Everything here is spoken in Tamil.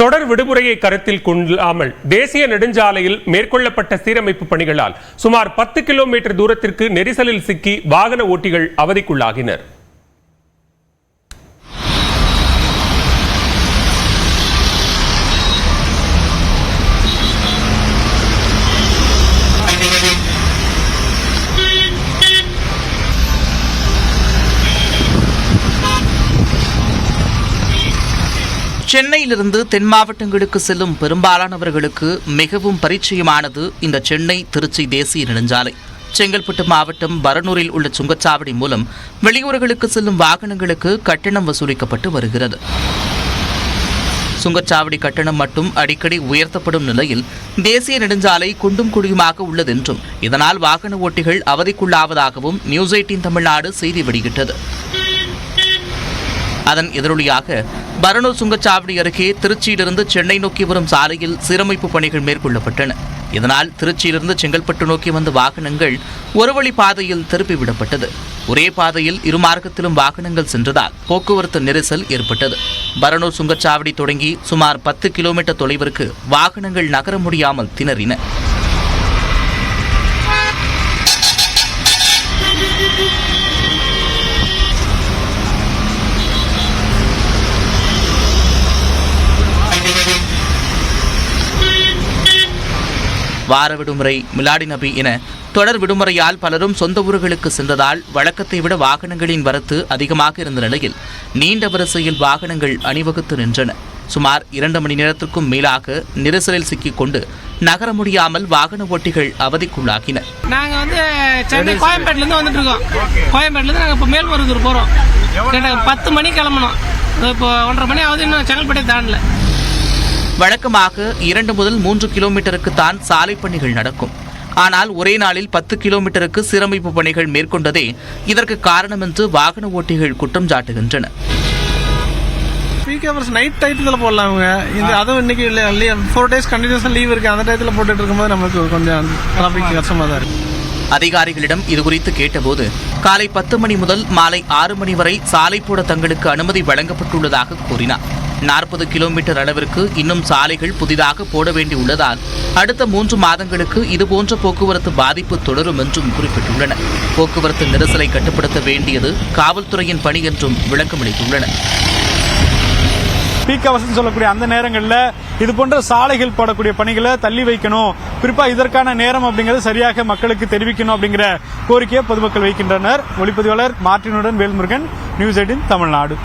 தொடர் விடுமுறையை கருத்தில் கொள்ளாமல் தேசிய நெடுஞ்சாலையில் மேற்கொள்ளப்பட்ட சீரமைப்பு பணிகளால் சுமார் பத்து கிலோமீட்டர் தூரத்திற்கு நெரிசலில் சிக்கி வாகன ஓட்டிகள் அவதிக்குள்ளாகினர். சென்னையிலிருந்து தென் மாவட்டங்களுக்கு செல்லும் பெரும்பாலானவர்களுக்கு மிகவும் பரிச்சயமானது இந்த சென்னை திருச்சி தேசிய நெடுஞ்சாலை. செங்கல்பட்டு மாவட்டம் பரனூரில் உள்ள சுங்கச்சாவடி மூலம் வெளியூர்களுக்கு செல்லும் வாகனங்களுக்கு கட்டணம் வசூலிக்கப்பட்டு வருகிறது. சுங்கச்சாவடி கட்டணம் மட்டும் அடிக்கடி உயர்த்தப்படும் நிலையில் தேசிய நெடுஞ்சாலை குண்டும் குழியுமாக உள்ளதென்றும் இதனால் வாகன ஓட்டிகள் அவதிக்குள்ளாவதாகவும் நியூஸ் எயிட்டின் தமிழ்நாடு செய்தி வெளியிட்டது. அதன் எதிரொலியாக பரணோ சுங்கச்சாவடி அருகே திருச்சியிலிருந்து சென்னை நோக்கி வரும் சாலையில் சீரமைப்பு பணிகள் மேற்கொள்ளப்பட்டன. இதனால் திருச்சியிலிருந்து செங்கல்பட்டு நோக்கி வந்த வாகனங்கள் ஒருவழி பாதையில் திருப்பிவிடப்பட்டது. ஒரே பாதையில் இரு மார்க்கத்திலும் வாகனங்கள் சென்றதால் போக்குவரத்து நெரிசல் ஏற்பட்டது. பரணூர் சுங்கச்சாவடி தொடங்கி சுமார் பத்து கிலோமீட்டர் தொலைவிற்கு வாகனங்கள் நகர முடியாமல் திணறின. வார விடுமுறை மிலாடி நபி என தொடர் விடுமுறையால் பலரும் சொந்த ஊர்களுக்கு சென்றதால் வழக்கத்தை விட வாகனங்களின் வரத்து அதிகமாக இருந்த நிலையில் நீண்ட வரிசையில் வாகனங்கள் அணிவகுத்து நின்றன. சுமார் இரண்டு மணி நேரத்திற்கும் மேலாக நெரிசலில் சிக்கிக்கொண்டு நகர முடியாமல் வாகன ஓட்டிகள் அவதிக்குள்ளாகின. நாங்க வந்து சென்னை கோயம்பேட்ல இருந்து வந்துட்டு இருக்கோம். கோயம்பேட்ல இருந்து நாங்க இப்போ மேல்மருதூர் போறோம். பத்து மணி கிளம்பணும் இப்போ ஒன்றரை மணி ஆகுது இன்னும் செங்கல்பட்டே தாண்டல. வழக்கமாக இரண்டு முதல் மூன்று கிலோமீட்டருக்கு தான் சாலை பணிகள் நடக்கும். ஆனால் ஒரே நாளில் பத்து கிலோமீட்டருக்கு சீரமைப்பு பணிகள் மேற்கொண்டதே இதற்கு காரணம் என்று வாகன ஓட்டிகள் குற்றம் சாட்டுகின்றனர் பீக் ஹவர்ஸ் நைட் டயத்தில் போடலாம் அவங்க இந்த அதுவும் இன்னைக்கு ஃபோர் டேஸ் கண்டினியூஸாக லீவ் இருக்கு. அந்த டயத்தில் போட்டுட்டு இருக்கும்போது நமக்கு கொஞ்சம் டிராஃபிக் கஷ்டமாக தான் இருக்கு. அதிகாரிகளிடம் இதுகுறித்து கேட்டபோது காலை பத்து மணி முதல் மாலை ஆறு மணி வரை சாலை போட தங்களுக்கு அனுமதி வழங்கப்பட்டுள்ளதாக கூறினார். நாற்பது கிலோமீட்டர் அளவிற்கு இன்னும் சாலைகள் புதிதாக போட வேண்டியுள்ளதால் அடுத்த மூன்று மாதங்களுக்கு இதுபோன்ற போக்குவரத்து பாதிப்பு தொடரும் என்றும் குறிப்பிட்டுள்ளனர் போக்குவரத்து நெரிசலை கட்டுப்படுத்த வேண்டியது காவல்துறையின் பணி என்றும் விளக்கமளித்துள்ளனர் பீக் ஹவர்ஸ் சொல்லக்கூடிய அந்த நேரங்களில் இது போன்ற சாலைகள் போடக்கூடிய பணிகளை தள்ளி வைக்கணும். குறிப்பாக இதற்கான நேரம் அப்படிங்கிறது சரியாக மக்களுக்கு தெரிவிக்கணும் அப்படிங்கிற கோரிக்கையை பொதுமக்கள் வைக்கின்றனர். ஒளிப்பதிவாளர் மார்டினுடன் வேல்முருகன் நியூஸ் எயிட்டின் தமிழ்நாடு.